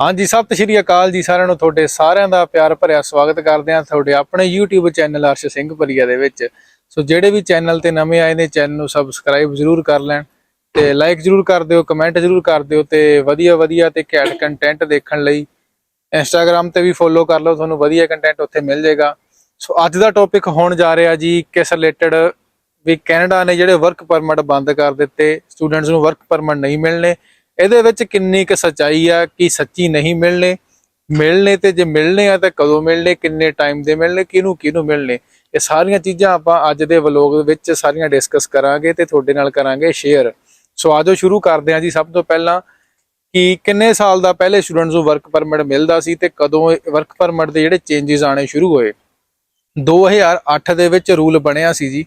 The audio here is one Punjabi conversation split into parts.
ਹਾਂਜੀ, ਸਤਿ ਸ਼੍ਰੀ ਅਕਾਲ ਜੀ ਸਾਰਿਆਂ ਨੂੰ, ਤੁਹਾਡੇ ਸਾਰਿਆਂ ਦਾ ਪਿਆਰ ਭਰਿਆ ਸਵਾਗਤ ਕਰਦੇ ਹਾਂ ਤੁਹਾਡੇ ਆਪਣੇ YouTube ਚੈਨਲ ਅਰਸ਼ ਸਿੰਘ ਭਰੀਆ ਦੇ ਵਿੱਚ। ਸੋ ਜਿਹੜੇ ਵੀ ਚੈਨਲ ਤੇ ਨਵੇਂ ਆਏ ਨੇ ਚੈਨਲ ਨੂੰ ਸਬਸਕ੍ਰਾਈਬ ਜ਼ਰੂਰ ਕਰ ਲੈਣ ਤੇ ਲਾਈਕ ਜ਼ਰੂਰ ਕਰ ਦਿਓ ਕਮੈਂਟ ਜ਼ਰੂਰ ਕਰ ਦਿਓ ਤੇ ਵਧੀਆ ਵਧੀਆ ਤੇ ਘੈਂਟ ਕੰਟੈਂਟ ਦੇਖਣ ਲਈ ਇੰਸਟਾਗ੍ਰam ਤੇ ਵੀ ਫੋਲੋ ਕਰ ਲਓ, ਤੁਹਾਨੂੰ ਵਧੀਆ ਕੰਟੈਂਟ ਉੱਥੇ ਮਿਲ ਜਾਏਗਾ। ਸੋ ਅੱਜ ਦਾ ਟੌਪਿਕ ਹੋਣ ਜਾ ਰਿਹਾ ਜੀ, ਕਿਸ ਰਿਲੇਟਡ ਵੀ ਕੈਨੇਡਾ ਨੇ ਜਿਹੜੇ ਵਰਕ ਪਰਮਿਟ ਬੰਦ ਕਰ ਦਿੱਤੇ ਸਟੂਡੈਂਟਸ ਨੂੰ ਵਰਕ ਪਰਮਿਟ ਨਹੀਂ ਮਿਲਣੇ। ਇਹਦੇ ਵਿੱਚ ਕਿੰਨੀ ਕੁ ਸਚਾਈ ਆ, ਕਿ ਸੱਚੀ ਨਹੀਂ ਮਿਲਣੇ? ਮਿਲਣੇ ਤੇ ਜੇ ਮਿਲਣੇ ਆ ਤਾਂ ਕਦੋਂ ਮਿਲਣੇ? ਕਿੰਨੇ ਟਾਈਮ ਦੇ ਮਿਲਣੇ? ਕਿਹਨੂੰ ਕਿਹਨੂੰ ਮਿਲਣੇ? ਇਹ ਸਾਰੀਆਂ ਚੀਜ਼ਾਂ ਆਪਾਂ ਅੱਜ ਦੇ ਵਲੋਗ ਵਿੱਚ ਸਾਰੀਆਂ ਡਿਸਕਸ ਕਰਾਂਗੇ ਤੇ ਤੁਹਾਡੇ ਨਾਲ ਕਰਾਂਗੇ ਸ਼ੇਅਰ ਸੋ ਆਜੋ ਸ਼ੁਰੂ ਕਰਦੇ ਹਾਂ ਜੀ ਸਭ ਤੋਂ ਪਹਿਲਾਂ ਕਿ ਕਿੰਨੇ ਸਾਲ ਦਾ ਪਹਿਲੇ ਸਟੂਡੈਂਟਸ ਨੂੰ ਵਰਕ ਪਰਮਿਟ ਮਿਲਦਾ ਸੀ ਤੇ ਕਦੋਂ ਵਰਕ ਪਰਮਿਟ ਦੇ ਜਿਹੜੇ ਚੇਂਜਸ ਆਣੇ ਸ਼ੁਰੂ ਹੋਏ? 2008 ਦੇ ਵਿੱਚ ਰੂਲ ਬਣਿਆ ਸੀ ਜੀ।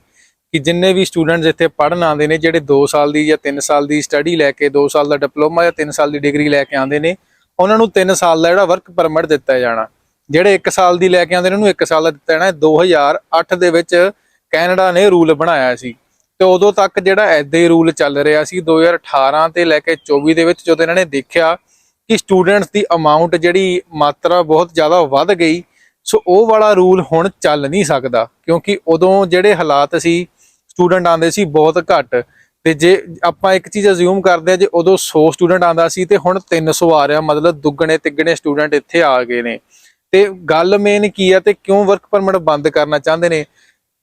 ਕਿ ਜਿੰਨੇ ਵੀ ਸਟੂਡੈਂਟਸ ਇੱਥੇ ਪੜ੍ਹਨ ਆਉਂਦੇ ਨੇ, ਜਿਹੜੇ 2 ਸਾਲ ਦੀ ਜਾਂ 3 ਸਾਲ ਦੀ ਸਟੱਡੀ ਲੈ ਕੇ 2 ਸਾਲ ਦਾ ਡਿਪਲੋਮਾ ਜਾਂ 3 ਸਾਲ ਦੀ ਡਿਗਰੀ ਲੈ ਕੇ ਆਉਂਦੇ ਨੇ, ਉਹਨਾਂ ਨੂੰ 3 ਸਾਲ ਦਾ ਜਿਹੜਾ ਵਰਕ ਪਰਮਿਟ ਦਿੱਤਾ ਜਾਣਾ। ਜਿਹੜੇ 1 ਸਾਲ ਦੀ ਲੈ ਕੇ ਆਉਂਦੇ ਨੇ, ਉਹਨੂੰ 1 ਸਾਲ ਦਾ ਦਿੱਤਾ ਜਾਣਾ। 2008 ਦੇ ਵਿੱਚ ਕੈਨੇਡਾ ਨੇ ਰੂਲ ਬਣਾਇਆ ਸੀ। ਤੇ ਉਦੋਂ ਤੱਕ ਜਿਹੜਾ ਐਦਾਂ ਹੀ ਰੂਲ ਚੱਲ ਰਿਹਾ ਸੀ 2018 ਤੇ ਲੈ ਕੇ 24 ਦੇ ਵਿੱਚ ਜਦੋਂ ਇਹਨਾਂ ਨੇ ਦੇਖਿਆ ਕਿ ਸਟੂਡੈਂਟਸ ਦੀ ਅਮਾਉਂਟ ਜਿਹੜੀ ਮਾਤਰਾ ਬਹੁਤ ਜ਼ਿਆਦਾ ਵੱਧ ਗਈ, ਸੋ ਉਹ ਵਾਲਾ ਰੂਲ ਹੁਣ ਚੱਲ ਨਹੀਂ ਸਕਦਾ। ਕਿਉਂਕਿ ਉਦੋਂ ਜਿਹੜੇ ਹਾਲਾਤ ਸੀ ਸਟੂਡੈਂਟ ਆਂਦੇ ਸੀ ਬਹੁਤ ਘੱਟ। ਤੇ ਜੇ ਆਪਾਂ ਇੱਕ ਚੀਜ਼ ਅਜ਼ਿਊਮ ਕਰਦੇ ਆ ਜੇ ਉਦੋਂ 100 ਸਟੂਡੈਂਟ ਆਂਦਾ ਸੀ ਤੇ ਹੁਣ 300 ਆ ਰਿਹਾ, ਮਤਲਬ ਦੁੱਗਣੇ, ਤਿੱਗਣੇ ਸਟੂਡੈਂਟ ਇੱਥੇ ਆ ਗਏ ਨੇ। ਤੇ ਗੱਲ ਮੇਨ ਕੀ ਆ ਤੇ ਕਿਉਂ ਵਰਕ ਪਰਮਿਟ ਬੰਦ ਕਰਨਾ ਚਾਹੁੰਦੇ ਨੇ?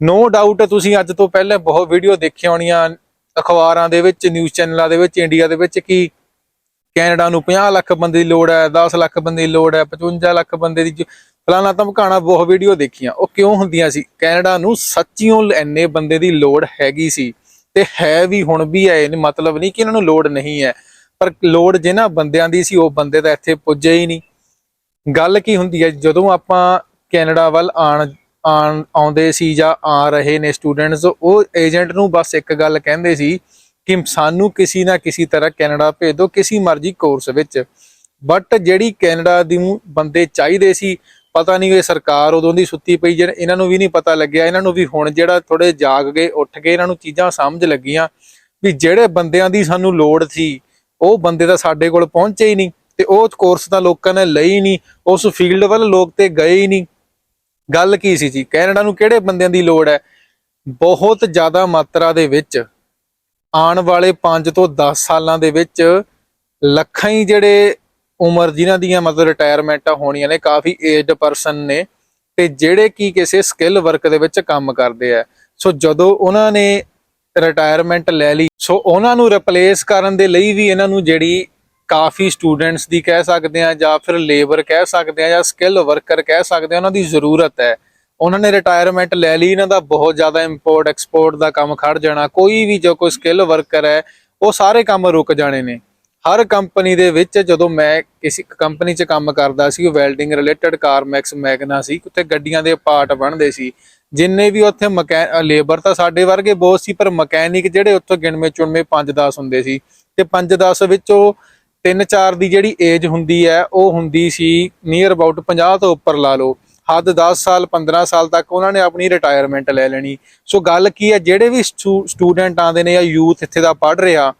ਨੋ ਡਾਊਟ ਤੁਸੀਂ ਅੱਜ ਤੋਂ ਪਹਿਲਾਂ ਬਹੁਤ ਵੀਡੀਓ ਦੇਖੀਆਂ ਹੋਣੀਆਂ, ਅਖਬਾਰਾਂ ਦੇ ਵਿੱਚ ਨਿਊਜ਼ ਚੈਨਲਾਂ ਦੇ ਵਿੱਚ ਇੰਡੀਆ ਦੇ ਵਿੱਚ ਕਿ ਕੈਨੇਡਾ ਨੂੰ 50 ਲੱਖ ਬੰਦੇ ਦੀ ਲੋੜ ਹੈ 10 ਲੱਖ ਬੰਦੇ ਦੀ ਲੋੜ ਹੈ 55 ਲੱਖ ਬੰਦੇ ਦੀ ਫਲਾਣਾ ਧਮਕਾਣਾ, ਬਹੁਤ ਵੀਡੀਓ ਦੇਖੀਆਂ। ਉਹ ਕਿਉਂ ਹੁੰਦੀਆਂ ਸੀ? ਕੈਨੇਡਾ ਨੂੰ ਸੱਚੀਓ ਇੰਨੇ ਬੰਦੇ ਦੀ ਲੋੜ ਹੈਗੀ ਸੀ ਤੇ ਹੈ ਵੀ ਹੁਣ ਵੀ ਹੈ ਮਤਲਬ ਨਹੀਂ ਕਿ ਇਹਨਾਂ ਨੂੰ ਲੋੜ ਨਹੀਂ ਹੈ। ਪਰ ਲੋੜ ਜਿਹਨਾਂ ਬੰਦਿਆਂ ਦੀ ਸੀ, ਉਹ ਬੰਦੇ ਤਾਂ ਇੱਥੇ ਪੁੱਜੇ ਹੀ ਨਹੀਂ। ਗੱਲ ਕੀ ਹੁੰਦੀ ਹੈ? ਜਦੋਂ ਆਪਾਂ ਕੈਨੇਡਾ ਵੱਲ ਆਣ ਆਣ, ਆਉਂਦੇ ਸੀ ਜਾਂ ਆ ਰਹੇ ਨੇ ਸਟੂਡੈਂਟਸ ਉਹ ਏਜੰਟ ਨੂੰ ਬਸ ਇੱਕ ਗੱਲ ਕਹਿੰਦੇ ਸੀ ਕਿ ਸਾਨੂੰ ਕਿਸੇ ਨਾ ਕਿਸੇ ਤਰ੍ਹਾਂ ਕੈਨੇਡਾ ਭੇਜ ਦਿਓ, ਕਿਸੇ ਮਰਜ਼ੀ ਕੋਰਸ ਵਿੱਚ। ਬਟ ਜਿਹੜੀ ਕੈਨੇਡਾ ਦੀ ਨੂੰ ਬੰਦੇ ਚਾਹੀਦੇ ਸੀ ਪਤਾ ਨਹੀਂ ਇਹ ਸਰਕਾਰ ਉਦੋਂ ਦੀ ਸੁੱਤੀ ਪਈ ਜਿਹੜਾ ਇਹਨਾਂ ਨੂੰ ਵੀ ਨਹੀਂ ਪਤਾ ਲੱਗਿਆ, ਇਹਨਾਂ ਨੂੰ ਵੀ ਹੁਣ ਜਿਹੜਾ ਥੋੜੇ ਜਾਗ ਗਏ, ਉੱਠ ਕੇ ਇਹਨਾਂ ਨੂੰ ਚੀਜ਼ਾਂ ਸਮਝ ਲੱਗੀਆਂ ਵੀ ਜਿਹੜੇ ਬੰਦਿਆਂ ਦੀ ਸਾਨੂੰ ਲੋੜ ਸੀ, ਉਹ ਬੰਦੇ ਤਾਂ ਸਾਡੇ ਕੋਲ ਪਹੁੰਚੇ ਹੀ ਨਹੀਂ ਤੇ ਉਹ ਕੋਰਸ ਤਾਂ ਲੋਕਾਂ ਨੇ ਲਈ ਨਹੀਂ, ਉਸ ਫੀਲਡ ਵੱਲ ਲੋਕ ਤੇ ਗਏ ਹੀ ਨਹੀਂ। ਗੱਲ ਕੀ ਸੀ ਜੀ? ਕੈਨੇਡਾ ਨੂੰ ਕਿਹੜੇ ਬੰਦਿਆਂ ਦੀ ਲੋੜ ਹੈ? ਬਹੁਤ ਜ਼ਿਆਦਾ ਮਾਤਰਾ ਦੇ ਵਿੱਚ ਆਉਣ ਵਾਲੇ 5 ਤੋਂ 10 ਸਾਲਾਂ ਦੇ ਵਿੱਚ ਲੱਖਾਂ ਹੀ ਜਿਹੜੇ ਉਮਰ ਜਿਨ੍ਹਾਂ ਦੀਆਂ ਮਤਲਬ ਰਿਟਾਇਰਮੈਂਟਾਂ ਹੋਣੀਆਂ ਨੇ, ਕਾਫੀ ਏਜਡ ਪਰਸਨ ਨੇ ਤੇ ਜਿਹੜੇ ਕੀ ਕਿਸੇ ਸਕਿੱਲ ਵਰਕ ਦੇ ਵਿੱਚ ਕੰਮ ਕਰਦੇ ਆ। ਸੋ ਜਦੋਂ ਉਹਨਾਂ ਨੇ ਰਿਟਾਇਰਮੈਂਟ ਲੈ ਲਈ, ਸੋ ਉਹਨਾਂ ਨੂੰ ਰਿਪਲੇਸ ਕਰਨ ਦੇ ਲਈ ਵੀ ਇਹਨਾਂ ਨੂੰ ਜਿਹੜੀ ਕਾਫੀ ਸਟੂਡੈਂਟਸ ਦੀ ਕਹਿ ਸਕਦੇ ਆ ਜਾਂ ਫਿਰ ਲੇਬਰ ਕਹਿ ਸਕਦੇ ਆ ਜਾਂ ਸਕਿੱਲ ਵਰਕਰ ਕਹਿ ਸਕਦੇ ਆ, ਉਹਨਾਂ ਦੀ ਜ਼ਰੂਰਤ ਹੈ। ਉਹਨਾਂ ਨੇ ਰਿਟਾਇਰਮੈਂਟ ਲੈ ਲਈ, ਇਹਨਾਂ ਦਾ ਬਹੁਤ ਜ਼ਿਆਦਾ ਇੰਪੋਰਟ ਐਕਸਪੋਰਟ ਦਾ ਕੰਮ ਖੜ ਜਾਣਾ, ਕੋਈ ਵੀ ਜੋ ਕੋਈ ਸਕਿੱਲ ਵਰਕਰ ਹੈ, ਉਹ ਸਾਰੇ ਕੰਮ ਰੁਕ ਜਾਣੇ ਨੇ। ਹਰ ਕੰਪਨੀ ਦੇ ਵਿੱਚ ਜਦੋਂ ਮੈਂ ਕਿਸੇ ਕੰਪਨੀ 'ਚ ਕੰਮ ਕਰਦਾ ਸੀ, ਉਹ ਵੈਲਡਿੰਗ ਰਿਲੇਟਡ ਕਾਰਮੈਕਸ ਮੈਗਨਾ ਸੀ, ਉੱਥੇ ਗੱਡੀਆਂ ਦੇ ਪਾਰਟ ਬਣਦੇ ਸੀ। ਜਿੰਨੇ ਵੀ ਉੱਥੇ ਮਕੈ ਲੇਬਰ ਤਾਂ ਸਾਡੇ ਵਰਗੇ ਬਹੁਤ ਸੀ, ਪਰ ਮਕੈਨਿਕ ਜਿਹੜੇ ਉੱਥੇ ਗਿਣਵੇਂ ਚੁਣਵੇਂ 5-10 ਹੁੰਦੇ ਸੀ। ਤੇ 5-10 ਵਿੱਚੋਂ 3-4 ਦੀ ਜਿਹੜੀ ਏਜ ਹੁੰਦੀ ਹੈ, ਉਹ ਹੁੰਦੀ ਸੀ ਨੀਅਰ ਅਬਾਊਟ 50 ਤੋਂ ਉੱਪਰ ਲਾ ਲਓ। ਹੱਦ 10 ਸਾਲ 15 ਸਾਲ ਤੱਕ ਉਹਨਾਂ ਨੇ ਆਪਣੀ ਰਿਟਾਇਰਮੈਂਟ ਲੈ ਲੈਣੀ। ਸੋ ਗੱਲ ਕੀ ਹੈ, ਜਿਹੜੇ ਵੀ ਸਟੂਡੈਂਟ ਆਉਂਦੇ ਨੇ ਜਾਂ ਯੂਥ ਇੱਥੇ ਦਾ ਪੜ ਰਿਹਾ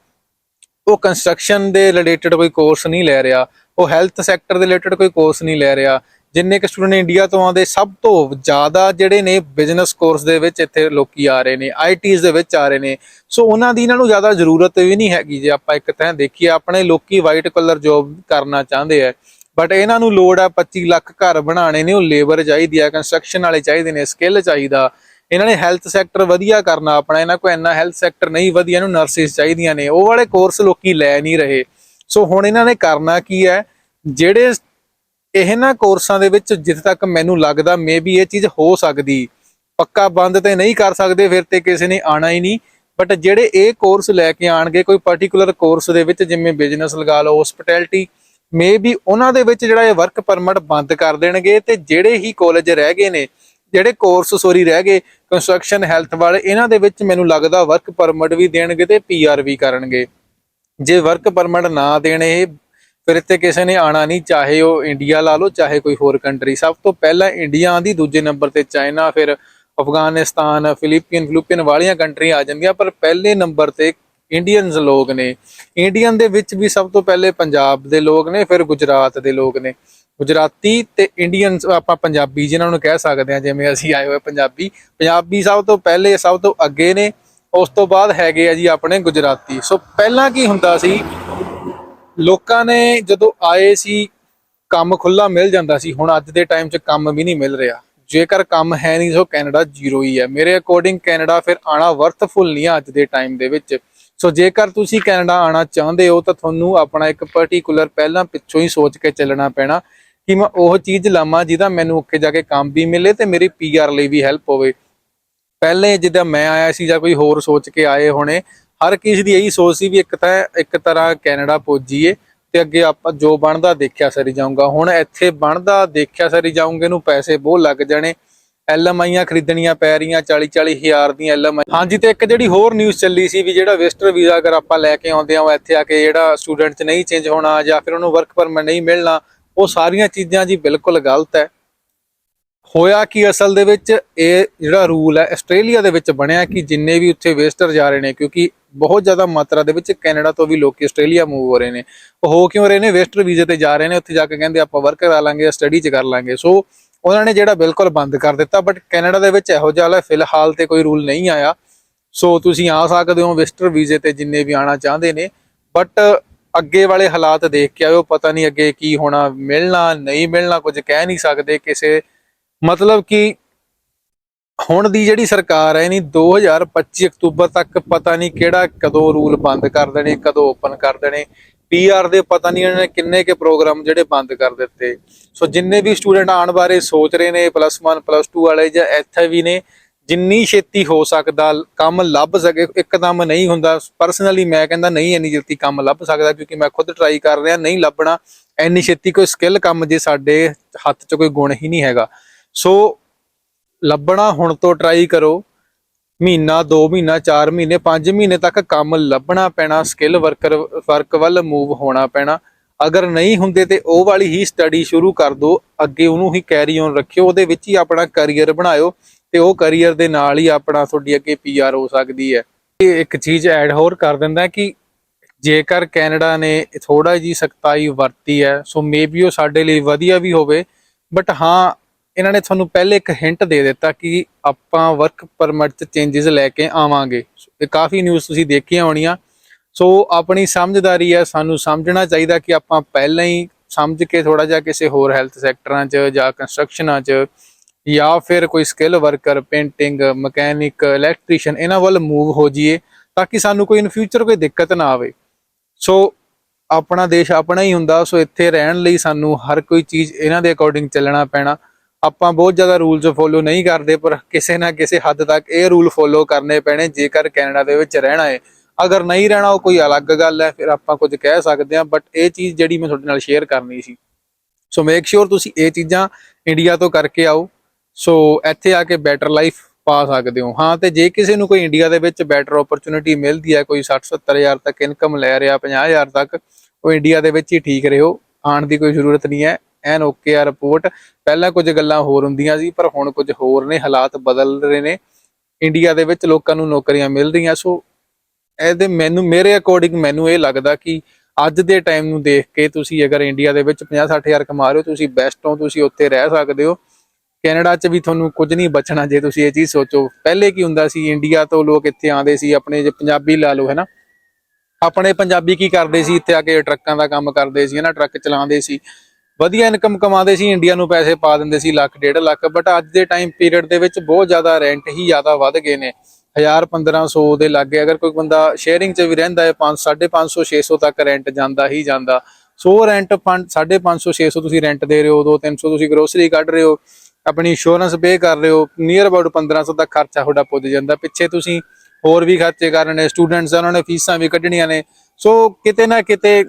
ਉਹ ਕੰਸਟਰਕਸ਼ਨ ਦੇ ਰਿਲੇਟਡ ਕੋਈ ਕੋਰਸ ਨਹੀਂ ਲੈ ਰਿਹਾ, ਉਹ ਹੈਲਥ ਸੈਕਟਰ ਦੇ ਰਿਲੇਟਡ ਕੋਈ ਕੋਰਸ ਨਹੀਂ ਲੈ ਰਿਹਾ, ਜਿੰਨੇ ਕਿ ਸਟੂਡੈਂਟ ਇੰਡੀਆ ਤੋਂ ਆਉਂਦੇ, ਸਭ ਤੋਂ ਜ਼ਿਆਦਾ ਜਿਹੜੇ ਨੇ ਬਿਜ਼ਨਸ ਕੋਰਸ ਦੇ ਵਿੱਚ ਇੱਥੇ ਲੋਕੀ ਆ ਰਹੇ ਨੇ ਆਈਟੀਜ਼ ਦੇ ਵਿੱਚ ਆ ਰਹੇ ਨੇ। ਸੋ ਉਹਨਾਂ ਦੀ ਇਹਨਾਂ ਨੂੰ ਜ਼ਿਆਦਾ ਜ਼ਰੂਰਤ ਵੀ ਨਹੀਂ ਹੈਗੀ ਜੇ ਆਪਾਂ ਇੱਕ ਤਾਂ ਦੇਖੀਏ, ਆਪਣੇ ਲੋਕੀ ਵਾਈਟ ਕਲਰ ਜੌਬ ਕਰਨਾ ਚਾਹੁੰਦੇ ਆ ਬਟ ਇਹਨਾਂ ਨੂੰ ਲੋੜ ਆ 25 ਲੱਖ ਘਰ ਬਣਾਉਣੇ ਨੇ, ਉਹ ਲੇਬਰ ਚਾਹੀਦੀ ਆ ਕੰਸਟਰਕਸ਼ਨ ਵਾਲੇ ਚਾਹੀਦੇ ਨੇ ਸਕਿੱਲ ਚਾਹੀਦਾ। ਇਹਨਾਂ ਨੇ ਹੈਲਥ ਸੈਕਟਰ ਵਧੀਆ ਕਰਨਾ ਆਪਣਾ, ਇਹਨਾਂ ਕੋਲ ਇੰਨਾ ਹੈਲਥ ਸੈਕਟਰ ਨਹੀਂ ਵਧੀਆ, ਇਹਨੂੰ ਨਰਸਿਸ ਚਾਹੀਦੀਆਂ ਨੇ। ਉਹ ਵਾਲੇ ਕੋਰਸ ਲੋਕੀ ਲੈ ਨਹੀਂ ਰਹੇ। ਸੋ ਹੁਣ ਇਹਨਾਂ ਨੇ ਕਰਨਾ ਕੀ ਹੈ? ਜਿਹੜੇ ਇਹਨਾਂ ਕੋਰਸਾਂ ਦੇ ਵਿੱਚ ਜਿੱਥੇ ਤੱਕ ਮੈਨੂੰ ਲੱਗਦਾ ਮੇਬੀ ਇਹ ਚੀਜ਼ ਹੋ ਸਕਦੀ। ਪੱਕਾ ਬੰਦ ਤੇ ਨਹੀਂ ਕਰ ਸਕਦੇ, ਫਿਰ ਤੇ ਕਿਸੇ ਨੇ ਆਣਾ ਹੀ ਨਹੀਂ। ਬਟ ਜਿਹੜੇ ਇਹ ਕੋਰਸ ਲੈ ਕੇ ਆਣਗੇ ਕੋਈ ਪਾਰਟਿਕੂਲਰ ਕੋਰਸ ਦੇ ਵਿੱਚ, ਜਿਵੇਂ ਬਿਜ਼ਨਸ ਲਗਾ ਲਓ ਹਸਪਿਟੈਲਿਟੀ ਮੇਬੀ ਉਹਨਾਂ ਦੇ ਵਿੱਚ ਜਿਹੜਾ ਇਹ ਵਰਕ ਪਰਮਿਟ ਬੰਦ ਕਰ ਦੇਣਗੇ ਤੇ ਜਿਹੜੇ ਹੀ ਕਾਲਜ ਰਹਿ ਗਏ ਨੇ ਜਿਹੜੇ ਕੋਰਸ ਸੋਰੀ ਰਹਿ ਗਏ ਕੰਸਟਰਕਸ਼ਨ ਹੈਲਥ ਵਾਲੇ, ਇਹਨਾਂ ਦੇ ਵਿੱਚ ਮੈਨੂੰ ਲੱਗਦਾ ਵਰਕ ਪਰਮਿਟ ਵੀ ਦੇਣਗੇ ਤੇ ਪੀਆਰ ਵੀ ਕਰਨਗੇ। ਜੇ ਵਰਕ ਪਰਮਿਟ ਨਾ ਦੇਣੇ ਫਿਰ ਇੱਥੇ ਕਿਸੇ ਨੇ ਆਣਾ ਨਹੀਂ, ਚਾਹੇ ਉਹ ਇੰਡੀਆ ਲਾ ਲਓ, ਚਾਹੇ ਕੋਈ ਹੋਰ ਕੰਟਰੀ ਸਭ ਤੋਂ ਪਹਿਲਾਂ ਇੰਡੀਆ ਆਂਦੀ ਦੂਜੇ ਨੰਬਰ ਤੇ ਚਾਈਨਾ ਫਿਰ ਅਫਗਾਨਿਸਤਾਨ ਫਿਲੀਪੀਨ ਫਿਲੀਪੀਨ ਵਾਲੀਆਂ ਕੰਟਰੀਆਂ ਆ ਜਾਂਦੀਆਂ, ਪਰ ਪਹਿਲੇ ਨੰਬਰ ਤੇ ਇੰਡੀਅਨਸ ਲੋਕ ਨੇ। ਇੰਡੀਅਨ ਦੇ ਵਿੱਚ ਵੀ ਸਭ ਤੋਂ ਪਹਿਲੇ ਪੰਜਾਬ ਦੇ ਲੋਕ ਨੇ, ਫਿਰ ਗੁਜਰਾਤ ਦੇ ਲੋਕ ਨੇ। ਗੁਜਰਾਤੀ ਤੇ ਇੰਡੀਅਨ ਆਪਾਂ ਪੰਜਾਬੀ ਜਿਨ੍ਹਾਂ ਨੂੰ ਕਹਿ ਸਕਦੇ ਹਾਂ, ਜਿਵੇਂ ਅਸੀਂ ਆਏ ਹੋਏ ਪੰਜਾਬੀ ਪੰਜਾਬੀ ਸਭ ਤੋਂ ਪਹਿਲੇ, ਸਭ ਤੋਂ ਅੱਗੇ ਨੇ, ਉਸ ਤੋਂ ਬਾਅਦ ਹੈਗੇ ਆ ਜੀ ਆਪਣੇ ਗੁਜਰਾਤੀ। ਸੋ ਪਹਿਲਾਂ ਕੀ ਹੁੰਦਾ ਸੀ, ਲੋਕਾਂ ਨੇ ਜਦੋਂ ਆਏ ਸੀ, ਕੰਮ ਖੁੱਲਾ ਮਿਲ ਜਾਂਦਾ ਸੀ, ਹੁਣ ਅੱਜ ਦੇ ਟਾਈਮ 'ਚ ਕੰਮ ਵੀ ਨਹੀਂ ਮਿਲ ਰਿਹਾ। ਜੇਕਰ ਕੰਮ ਹੈ ਨਹੀਂ, ਸੋ ਕੈਨੇਡਾ ਜ਼ੀਰੋ ਹੀ ਹੈ। ਮੇਰੇ ਅਕੋਰਡਿੰਗ ਕੈਨੇਡਾ ਫਿਰ ਆਣਾ ਵਰਥਫੁਲ ਨਹੀਂ ਆ ਅੱਜ ਦੇ ਟਾਈਮ ਦੇ ਵਿੱਚ। ਸੋ ਜੇਕਰ ਤੁਸੀਂ ਕੈਨੇਡਾ ਆਣਾ ਚਾਹੁੰਦੇ ਹੋ, ਤਾਂ ਤੁਹਾਨੂੰ ਆਪਣਾ ਇੱਕ ਪਾਰਟਿਕੂਲਰ ਪਹਿਲਾਂ ਪਿੱਛੋਂ ਹੀ ਸੋਚ ਕੇ ਚੱਲਣਾ ਪੈਣਾ। ਕਿ ਮੈਂ ਉਹ ਚੀਜ਼ ਲਾਵਾਂ ਜਿਹਦਾ ਮੈਨੂੰ ਉੱਥੇ ਜਾ ਕੇ ਕੰਮ ਵੀ ਮਿਲੇ ਤੇ ਮੇਰੀ ਪੀਆਰ ਲਈ ਵੀ ਹੈਲਪ ਹੋਵੇ। ਪਹਿਲੇ ਜਿੱਦਾਂ ਮੈਂ ਆਇਆ ਸੀ ਜਾਂ ਕੋਈ ਹੋਰ ਸੋਚ ਕੇ ਆਏ ਹੋਣੇ, ਹਰ ਕਿਸੇ ਦੀ ਇਹੀ ਸੋਚ ਸੀ ਵੀ ਇੱਕ ਤਾਂ, ਇੱਕ ਤਰ੍ਹਾਂ ਕੈਨੇਡਾ ਪਹੁੰਚੀਏ ਤੇ ਅੱਗੇ ਆਪਾਂ ਜੋ ਬਣਦਾ ਦੇਖਿਆ ਸਰੀ ਜਾਊਂਗਾ। ਹੁਣ ਇੱਥੇ ਬਣਦਾ, ਦੇਖਿਆ ਸਰੀ ਜਾਊਂਗੇ ਨੂੰ ਪੈਸੇ ਬਹੁਤ ਲੱਗ ਜਾਣੇ। ਐਲਐਮਆਈਆਂ ਖਰੀਦਣੀਆਂ ਪੈ ਰਹੀਆਂ 40 40 ਹਜ਼ਾਰ ਦੀਆਂ ਐਲਐਮਆਈ ਹਾਂਜੀ, ਤੇ ਇੱਕ ਜਿਹੜੀ ਹੋਰ ਨਿਊਜ਼ ਚੱਲੀ ਸੀ ਵੀ ਜਿਹੜਾ ਵਿਜ਼ਟਰ ਵੀਜ਼ਾ ਅਗਰ ਆਪਾਂ ਲੈ ਕੇ ਆਉਂਦੇ ਆ ਉਹ ਇੱਥੇ ਆ ਕੇ ਜਿਹੜਾ ਸਟੂਡੈਂਟ ਚ ਨਹੀਂ ਚੇਂਜ ਹੋਣਾ ਜਾਂ ਫਿਰ ਉਹਨੂੰ ਵਰਕ ਪਰਮਿਟ ਨਹੀਂ ਮਿਲਣਾ ਉਹ ਸਾਰੀਆਂ ਚੀਜ਼ਾਂ ਜੀ ਬਿਲਕੁਲ ਗਲਤ ਹੈ। ਹੋਇਆ ਕਿ ਅਸਲ ਦੇ ਵਿੱਚ? ਇਹ ਜਿਹੜਾ ਰੂਲ ਹੈ, ਆਸਟ੍ਰੇਲੀਆ ਦੇ ਵਿੱਚ ਬਣਿਆ ਕਿ ਜਿੰਨੇ ਵੀ ਉੱਥੇ ਵੇਸਟਰ ਜਾ ਰਹੇ ਨੇ, ਕਿਉਂਕਿ ਬਹੁਤ ਜ਼ਿਆਦਾ ਮਾਤਰਾ ਦੇ ਵਿੱਚ ਕੈਨੇਡਾ ਤੋਂ ਵੀ ਲੋਕੀ ਆਸਟ੍ਰੇਲੀਆ ਮੂਵ ਹੋ ਰਹੇ ਨੇ। ਉਹ ਹੋ ਕਿਉਂ ਰਹੇ ਨੇ? ਵੇਸਟਰ ਵੀਜ਼ੇ ਤੇ ਜਾ ਰਹੇ ਨੇ, ਉੱਥੇ ਜਾ ਕੇ ਕਹਿੰਦੇ ਆਪਾਂ ਵਰਕ ਕਰਾ ਲਾਂਗੇ ਸਟੱਡੀ ਚ ਕਰ ਲਾਂਗੇ। ਸੋ ਉਹਨਾਂ ਨੇ ਜਿਹੜਾ ਬਿਲਕੁਲ ਬੰਦ ਕਰ ਦਿੱਤਾ ਬਟ ਕੈਨੇਡਾ ਦੇ ਵਿੱਚ ਇਹੋ ਜਿਹਾ ਹੈ, ਫਿਲਹਾਲ ਤੇ ਕੋਈ ਰੂਲ ਨਹੀਂ ਆਇਆ। ਸੋ ਤੁਸੀਂ ਆ ਸਕਦੇ ਹੋ ਵਿਜ਼ਟਰ ਵੀਜ਼ੇ ਤੇ ਜਿੰਨੇ ਵੀ ਆਣਾ ਚਾਹੁੰਦੇ ਨੇ ਬਟ ਅੱਗੇ ਵਾਲੇ ਹਾਲਾਤ ਦੇਖ ਕੇ ਆਇਓ, ਪਤਾ ਨਹੀਂ ਅੱਗੇ ਕੀ ਹੋਣਾ, ਮਿਲਣਾ, ਨਹੀਂ ਮਿਲਣਾ, ਕੁਝ ਕਹਿ ਨਹੀਂ ਸਕਦੇ ਕਿਸੇ। ਮਤਲਬ ਕਿ ਹੁਣ ਦੀ ਜਿਹੜੀ ਸਰਕਾਰ ਹੈ ਨਹੀਂ 2025 ਅਕਤੂਬਰ ਤੱਕ ਪਤਾ ਨਹੀਂ ਕਿਹੜਾ ਕਦੋਂ ਰੂਲ ਬੰਦ ਕਰ ਦੇਣੇ, ਕਦੋਂ ਓਪਨ ਕਰ ਦੇਣੇ। ਪੀਆਰ ਦੇ ਪਤਾ ਨਹੀਂ ਇਹਨਾਂ ਨੇ ਕਿੰਨੇ ਕੇ ਪ੍ਰੋਗਰਾਮ ਜਿਹੜੇ ਬੰਦ ਕਰ ਦਿੱਤੇ। ਸੋ ਜਿੰਨੇ ਵੀ ਸਟੂਡੈਂਟ ਆਉਣ ਬਾਰੇ ਸੋਚ ਰਹੇ ਨੇ ਪਲੱਸ 1 ਪਲੱਸ 2 ਵਾਲੇ ਜਾਂ ਇੱਥੇ ਵੀ ਨੇ ਜਿੰਨੀ ਛੇਤੀ ਹੋ ਸਕਦਾ, ਕੰਮ ਲੱਭ ਸਕੇ, ਇੱਕਦਮ ਨਹੀਂ ਹੁੰਦਾ। ਪਰਸਨਲੀ ਮੈਂ ਕਹਿੰਦਾ ਨਹੀਂ ਇੰਨੀ ਜਲਦੀ ਕੰਮ ਲੱਭ ਸਕਦਾ, ਕਿਉਂਕਿ ਮੈਂ ਖੁਦ ਟਰਾਈ ਕਰ ਰਿਹਾ, ਨਹੀਂ ਲੱਭਣਾ। ਇੰਨੀ ਛੇਤੀ ਕੋਈ ਸਕਿੱਲ ਕੰਮ ਜੇ ਸਾਡੇ ਹੱਥ 'ਚ ਕੋਈ ਗੁਣ ਹੀ ਨਹੀਂ ਹੈਗਾ। ਸੋ ਲੱਭਣਾ ਹੁਣ ਤੋਂ ਟਰਾਈ ਕਰੋ। ਮਹੀਨਾ 2 ਮਹੀਨਾ 4 ਮਹੀਨੇ 5 ਮਹੀਨੇ ਤੱਕ ਕੰਮ ਲੱਭਣਾ ਪੈਣਾ ਸਕਿੱਲ ਵਰਕਰ ਵਰਕ ਵੱਲ ਮੂਵ ਹੋਣਾ ਪੈਣਾ। ਅਗਰ ਨਹੀਂ ਹੁੰਦੇ ਤੇ ਉਹ ਵਾਲੀ ਹੀ ਸਟੱਡੀ ਸ਼ੁਰੂ ਕਰ ਦਿਓ, ਅੱਗੇ ਉਹਨੂੰ ਹੀ ਕੈਰੀ ਔਨ ਰੱਖਿਓ, ਉਹਦੇ ਵਿੱਚ ਹੀ ਆਪਣਾ ਕੈਰੀਅਰ ਬਣਾਇਓ। ਤੇ ਉਹ ਕੈਰੀਅਰ ਦੇ ਨਾਲ ਹੀ ਆਪਣਾ ਤੁਹਾਡੀ ਅੱਗੇ ਪੀਆਰ ਹੋ ਸਕਦੀ ਹੈ। ਇਹ ਇੱਕ ਚੀਜ਼ ਐਡ ਹੋਰ ਕਰ ਦਿੰਦਾ ਕਿ ਜੇਕਰ ਕੈਨੇਡਾ ਨੇ ਥੋੜਾ ਜੀ ਸਖਤਾਈ ਵਰਤੀ ਹੈ ਸੋ ਮੇਬੀ ਉਹ ਸਾਡੇ ਲਈ ਵਧੀਆ ਵੀ ਹੋਵੇ ਬਟ ਹਾਂ, ਇਹਨਾਂ ਨੇ ਤੁਹਾਨੂੰ ਪਹਿਲੇ ਇੱਕ ਹਿੰਟ ਦੇ ਦਿੱਤਾ ਕਿ ਆਪਾਂ ਵਰਕ ਪਰਮਿਟ 'ਚ ਚੇਂਜਸ ਲੈ ਕੇ ਆਵਾਂਗੇ। ਇਹ ਕਾਫੀ ਨਿਊਜ਼ ਤੁਸੀਂ ਦੇਖੀਆਂ ਹੋਣੀਆਂ। ਸੋ ਆਪਣੀ ਸਮਝਦਾਰੀ ਹੈ, ਸਾਨੂੰ ਸਮਝਣਾ ਚਾਹੀਦਾ ਕਿ ਆਪਾਂ ਪਹਿਲਾਂ ਹੀ ਸਮਝ ਕੇ ਥੋੜਾ ਜਿਹਾ ਕਿਸੇ ਹੋਰ ਹੈਲਥ ਸੈਕਟਰਾਂ 'ਚ ਜਾਂ ਕੰਸਟਰਕਸ਼ਨਾਂ 'ਚ ਜਾਂ ਫਿਰ ਕੋਈ skill worker painting mechanic electrician ਇਹਨਾਂ ਵੱਲ ਮੂਵ ਹੋ ਜਾਈਏ ਤਾਂ ਕਿ ਸਾਨੂੰ ਕੋਈ ਇਨ ਫਿਊਚਰ ਕੋਈ ਦਿੱਕਤ ਨਾ ਆਵੇ। ਸੋ ਆਪਣਾ ਦੇਸ਼ ਆਪਣਾ ਹੀ ਹੁੰਦਾ ਸੋ ਇੱਥੇ ਰਹਿਣ ਲਈ ਸਾਨੂੰ ਹਰ ਕੋਈ ਚੀਜ਼ ਇਹਨਾਂ ਦੇ ਅਕੋਰਡਿੰਗ ਚੱਲਣਾ ਪੈਣਾ। ਆਪਾਂ ਬਹੁਤ ਜ਼ਿਆਦਾ ਰੂਲਸ ਫੋਲੋ ਨਹੀਂ ਕਰਦੇ, ਪਰ ਕਿਸੇ ਨਾ ਕਿਸੇ ਹੱਦ ਤੱਕ ਇਹ ਰੂਲ ਫੋਲੋ ਕਰਨੇ ਪੈਣੇ, ਜੇਕਰ ਕੈਨੇਡਾ ਦੇ ਵਿੱਚ ਰਹਿਣਾ ਹੈ। ਅਗਰ ਨਹੀਂ ਰਹਿਣਾ, ਉਹ ਕੋਈ ਅਲੱਗ ਗੱਲ ਹੈ, ਫਿਰ ਆਪਾਂ ਕੁਝ ਕਹਿ ਸਕਦੇ ਹਾਂ ਬਟ ਇਹ ਚੀਜ਼ ਜਿਹੜੀ ਮੈਂ ਤੁਹਾਡੇ ਨਾਲ ਸ਼ੇਅਰ ਕਰਨੀ ਸੀ। ਸੋ ਮੇਕ ਸ਼ੋਰ ਤੁਸੀਂ ਇਹ ਚੀਜ਼ਾਂ ਇੰਡੀਆ ਤੋਂ ਕਰਕੇ ਆਓ। ਸੋ ਇੱਥੇ ਆ ਕੇ ਬੈਟਰ ਲਾਈਫ ਪਾ ਸਕਦੇ ਹੋ। ਹਾਂ, ਤੇ ਜੇ ਕਿਸੇ ਨੂੰ ਕੋਈ ਇੰਡੀਆ ਦੇ ਵਿੱਚ ਬੈਟਰ ਓਪਰਚ्युनिटी ਮਿਲਦੀ ਹੈ, ਕੋਈ 60 70000 ਤੱਕ ਇਨਕਮ ਲੈ ਰਿਹਾ 50000 ਤੱਕ, ਉਹ ਇੰਡੀਆ ਦੇ ਵਿੱਚ ਹੀ ਠੀਕ ਰਹੋ। ਆਣ ਦੀ ਕੋਈ ਜ਼ਰੂਰਤ ਨਹੀਂ ਹੈ। ਐਨ ਓਕੇ ਆ ਰਿਪੋਰਟ ਪਹਿਲਾਂ ਕੁਝ ਗੱਲਾਂ ਹੋਰ ਹੁੰਦੀਆਂ ਸੀ, ਪਰ ਹੁਣ ਕੁਝ ਹੋਰ ਨੇ, ਹਾਲਾਤ ਬਦਲ ਰਹੇ ਨੇ। ਇੰਡੀਆ ਦੇ ਵਿੱਚ ਲੋਕਾਂ ਨੂੰ ਨੌਕਰੀਆਂ ਮਿਲ ਰਹੀਆਂ। ਸੋ ਇਹਦੇ ਮੈਨੂੰ, ਮੇਰੇ ਅਕੋਰਡਿੰਗ ਮੈਨੂੰ ਇਹ ਲੱਗਦਾ ਕਿ ਅੱਜ ਦੇ ਟਾਈਮ ਨੂੰ ਦੇਖ ਕੇ ਤੁਸੀਂ ਅਗਰ ਇੰਡੀਆ ਦੇ ਵਿੱਚ 50 60000 ਕਮਾ ਰਹੇ ਹੋ, ਤੁਸੀਂ ਬੈਸਟ ਹੋ, ਤੁਸੀਂ ਉੱਥੇ ਰਹਿ ਸਕਦੇ ਹੋ। ਕੈਨੇਡਾ 'ਚ ਵੀ ਤੁਹਾਨੂੰ ਕੁਝ ਨਹੀਂ ਬਚਣਾ ਜੇ ਤੁਸੀਂ ਇਹ ਚੀਜ਼ ਸੋਚੋ। ਪਹਿਲੇ ਕੀ ਹੁੰਦਾ ਸੀ, ਇੰਡੀਆ ਤੋਂ ਲੋਕ ਇੱਥੇ ਆਉਂਦੇ ਸੀ, ਆਪਣੇ ਜੇ ਪੰਜਾਬੀ ਲਾ ਲਓ, ਹੈਨਾ। ਆਪਣੇ ਪੰਜਾਬੀ ਕੀ ਕਰਦੇ ਸੀ, ਇੱਥੇ ਆ ਕੇ ਟਰੱਕਾਂ ਦਾ ਕੰਮ ਕਰਦੇ ਸੀ, ਹਨਾ, ਟਰੱਕ ਚਲਾਉਂਦੇ ਸੀ। ਵਧੀਆ ਇਨਕਮ ਕਮਾਉਂਦੇ ਸੀ, ਇੰਡੀਆ ਨੂੰ ਪੈਸੇ ਪਾ ਦਿੰਦੇ ਸੀ, ਲੱਖ, ਡੇਢ ਲੱਖ। ਬਟ ਅੱਜ ਦੇ ਟਾਈਮ ਪੀਰੀਅਡ ਦੇ ਵਿੱਚ ਬਹੁਤ ਜ਼ਿਆਦਾ ਰੈਂਟ ਹੀ ਜ਼ਿਆਦਾ ਵੱਧ ਗਏ ਨੇ। 1000 1500 ਦੇ ਲਾਗੇ। ਅਗਰ ਕੋਈ ਬੰਦਾ ਸ਼ੇਅਰਿੰਗ 'ਚ ਵੀ ਰਹਿੰਦਾ ਹੈ 5 550 600 ਤੱਕ ਰੈਂਟ ਜਾਂਦਾ ਹੀ ਜਾਂਦਾ। ਸੋ ਰੈਂਟ 550 600 ਤੁਸੀਂ ਰੈਂਟ ਦੇ ਰਹੇ ਹੋ 2 300 ਤੁਸੀਂ ਗਰੋਸਰੀ ਕੱਢ ਰਹੇ ਹੋ। ਆਪਣੀ ਇੰਸ਼ੋਰੈਂਸ ਪੇ ਕਰ ਰਹੇ ਹੋ ਨੀਅਰ ਅਬਾਊਟ 1500 ਦਾ ਖਰਚਾ ਤੁਹਾਡਾ ਪੁੱਜ ਜਾਂਦਾ। ਪਿੱਛੇ ਤੁਸੀਂ ਹੋਰ ਵੀ ਖਰਚੇ ਕਰਨੇ ਸਟੂਡੈਂਟਸ ਉਹਨਾਂ ਨੇ ਫੀਸਾਂ ਵੀ ਕੱਢਣੀਆਂ ਨੇ। ਸੋ ਕਿਤੇ ਨਾ ਕਿਤੇ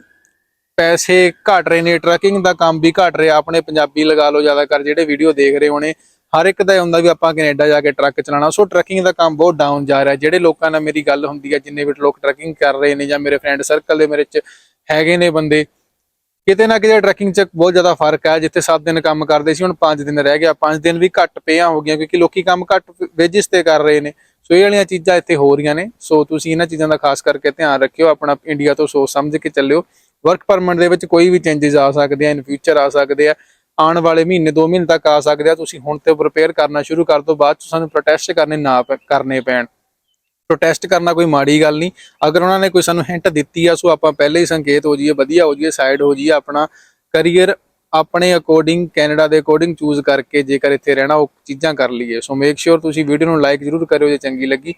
ਪੈਸੇ ਘਟ ਰਹੇ ਨੇ ਟਰੈਕਿੰਗ ਦਾ ਕੰਮ ਵੀ ਘਟ ਰਿਹਾ। ਆਪਣੇ ਪੰਜਾਬੀ ਲਗਾ ਲਓ ਜ਼ਿਆਦਾਤਰ, ਜਿਹੜੇ ਵੀਡੀਓ ਦੇਖ ਰਹੇ ਹੋਣੇ, ਹਰ ਇੱਕ ਦਾ ਇਹ ਹੁੰਦਾ ਵੀ ਆਪਾਂ ਕੈਨੇਡਾ ਜਾ ਕੇ ਟਰੱਕ ਚਲਾਉਣਾ। ਸੋ ਟਰੈਕਿੰਗ ਦਾ ਕੰਮ ਬਹੁਤ ਡਾਊਨ ਜਾ ਰਿਹਾ। ਜਿਹੜੇ ਲੋਕਾਂ ਨਾਲ ਮੇਰੀ ਗੱਲ ਹੁੰਦੀ ਹੈ, ਜਿੰਨੇ ਵੀ ਲੋਕ ਟਰੈਕਿੰਗ ਕਰ ਰਹੇ ਨੇ ਜਾਂ ਮੇਰੇ ਫਰੈਂਡ ਸਰਕਲ ਦੇ ਮੇਰੇ ਚ ਹੈਗੇ ਨੇ ਬੰਦੇ ਕਿਤੇ ਨਾ ਕਿਤੇ ਟਰੈਕਿੰਗ ਚ ਬਹੁਤ ਜ਼ਿਆਦਾ ਫ਼ਰਕ ਹੈ ਜਿੱਥੇ 7 ਦਿਨ ਕੰਮ ਕਰਦੇ ਸੀ, ਹੁਣ 5 ਦਿਨ ਰਹਿ ਗਿਆ 5 ਦਿਨ ਵੀ ਘੱਟ ਪਿਆ ਹੋ ਗਿਆ ਕਿਉਂਕਿ ਲੋਕੀ ਕੰਮ ਘੱਟ ਵੇਜਿਸ ਤੇ ਕਰ ਰਹੇ ਨੇ। ਸੋ ਇਹ ਵਾਲੀਆਂ ਚੀਜ਼ਾਂ ਇੱਥੇ ਹੋ ਰਹੀਆਂ ਨੇ। ਸੋ ਤੁਸੀਂ ਇਹਨਾਂ ਚੀਜ਼ਾਂ ਦਾ ਖਾਸ ਕਰਕੇ ਧਿਆਨ ਰੱਖਿਓ, ਆਪਣਾ ਇੰਡੀਆ ਤੋਂ ਸੋਚ ਸਮਝ ਕੇ ਚੱਲਿਓ। ਵਰਕ ਪਰਮਿਟ ਦੇ ਵਿੱਚ ਕੋਈ ਵੀ ਚੇਂਜਸ ਆ ਸਕਦੇ ਆ ਇਨ ਫਿਊਚਰ ਆ ਸਕਦੇ ਆ, ਆਉਣ ਵਾਲੇ ਮਹੀਨੇ 2 ਮਹੀਨੇ ਤੱਕ ਆ ਸਕਦੇ ਆ, ਤੁਸੀਂ ਹੁਣ ਤੇ ਪ੍ਰਪੇਅਰ ਕਰਨਾ ਸ਼ੁਰੂ ਕਰ ਦਿਓ ਬਾਅਦ ਚ ਸਾਨੂੰ ਪ੍ਰੋਟੈਸਟ ਕਰਨੇ ਨਾ ਪ- ਕਰਨੇ ਪੈਣ। ਪ੍ਰੋਟੈਸਟ ਕਰਨਾ ਕੋਈ ਮਾੜੀ ਗੱਲ ਨਹੀਂ। ਅਗਰ ਉਹਨਾਂ ਨੇ ਕੋਈ ਸਾਨੂੰ ਹਿੰਟ ਦਿੱਤੀ ਆ, ਸੋ ਆਪਾਂ ਪਹਿਲੇ ਹੀ ਸੰਕੇਤ ਹੋ ਜਾਈਏ, ਵਧੀਆ ਹੋ ਜਾਈਏ ਸਾਈਡ ਹੋ ਜਾਈਏ ਆਪਣਾ ਕੈਰੀਅਰ ਆਪਣੇ ਅਕੋਰਡਿੰਗ ਕੈਨੇਡਾ ਦੇ ਅਕੋਰਡਿੰਗ ਚੂਜ਼ ਕਰਕੇ ਜੇਕਰ ਇੱਥੇ ਰਹਿਣਾ, ਉਹ ਚੀਜ਼ਾਂ ਕਰ ਲਈਏ। ਸੋ ਮੇਕ ਸ਼ੋਰ ਤੁਸੀਂ ਵੀਡੀਓ ਨੂੰ ਲਾਈਕ ਜ਼ਰੂਰ ਕਰਿਓ ਜੇ ਚੰਗੀ ਲੱਗੀ।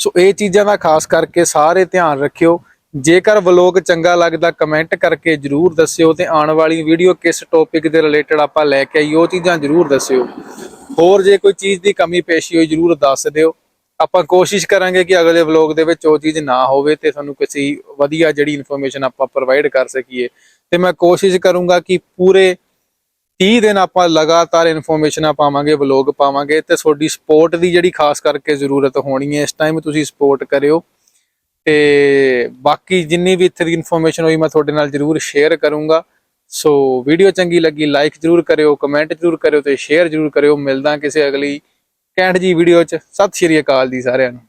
ਸੋ ਇਹ ਚੀਜ਼ਾਂ ਦਾ ਖਾਸ ਕਰਕੇ ਸਾਰੇ ਧਿਆਨ ਰੱਖਿਓ। ਜੇਕਰ ਵਲੋਗ ਚੰਗਾ ਲੱਗਦਾ ਕਮੈਂਟ ਕਰਕੇ ਜਰੂਰ ਦੱਸਿਓ ਤੇ ਆਉਣ ਵਾਲੀ ਵੀਡੀਓ ਕਿਸ ਟੌਪਿਕ ਦੇ ਰਿਲੇਟਡ ਆਪਾਂ ਲੈ ਕੇ ਆਈ ਉਹ ਚੀਜ਼ਾਂ ਜਰੂਰ ਦੱਸਿਓ। ਹੋਰ ਜੇ ਕੋਈ ਚੀਜ਼ ਦੀ ਕਮੀ, ਪੇਸ਼ੀ ਹੋਈ, ਜਰੂਰ ਦੱਸ ਦਿਓ। ਆਪਾਂ ਕੋਸ਼ਿਸ਼ ਕਰਾਂਗੇ ਕਿ ਅਗਲੇ ਵਲੋਗ ਦੇ ਵਿੱਚ ਉਹ ਚੀਜ਼ ਨਾ ਹੋਵੇ ਤੇ ਤੁਹਾਨੂੰ ਕਿਸੇ ਵਧੀਆ ਜਿਹੜੀ ਇਨਫੋਰਮੇਸ਼ਨ ਆਪਾਂ ਪ੍ਰੋਵਾਈਡ ਕਰ ਸਕੀਏ। ਤੇ ਮੈਂ ਕੋਸ਼ਿਸ਼ ਕਰੂੰਗਾ ਕਿ ਪੂਰੇ 30 ਦਿਨ ਆਪਾਂ ਲਗਾਤਾਰ ਇਨਫੋਰਮੇਸ਼ਨਾਂ ਪਾਵਾਂਗੇ ਵਲੋਗ ਪਾਵਾਂਗੇ ਤੇ ਤੁਹਾਡੀ ਸਪੋਰਟ ਦੀ ਜਿਹੜੀ ਖਾਸ ਕਰਕੇ ਜ਼ਰੂਰਤ ਹੋਣੀ ਹੈ, ਇਸ ਟਾਈਮ ਤੁਸੀਂ ਸਪੋਰਟ ਕਰਿਓ। ਤੇ ਬਾਕੀ ਜਿੰਨੀ ਵੀ ਇੱਥੇ ਦੀ ਇਨਫੋਰਮੇਸ਼ਨ ਹੋਈ ਮੈਂ ਤੁਹਾਡੇ ਨਾਲ ਜਰੂਰ ਸ਼ੇਅਰ ਕਰੂੰਗਾ। ਸੋ ਵੀਡੀਓ ਚੰਗੀ ਲੱਗੀ ਲਾਈਕ ਜਰੂਰ ਕਰਿਓ ਕਮੈਂਟ ਜਰੂਰ ਕਰਿਓ ਤੇ ਸ਼ੇਅਰ ਜਰੂਰ ਕਰਿਓ। ਮਿਲਦਾ ਕਿਸੇ ਅਗਲੀ ਕੈਂਟ ਜੀ ਵੀਡੀਓ ਚ। ਸਤਿ ਸ਼੍ਰੀ ਅਕਾਲ ਜੀ ਸਾਰਿਆਂ ਨੂੰ।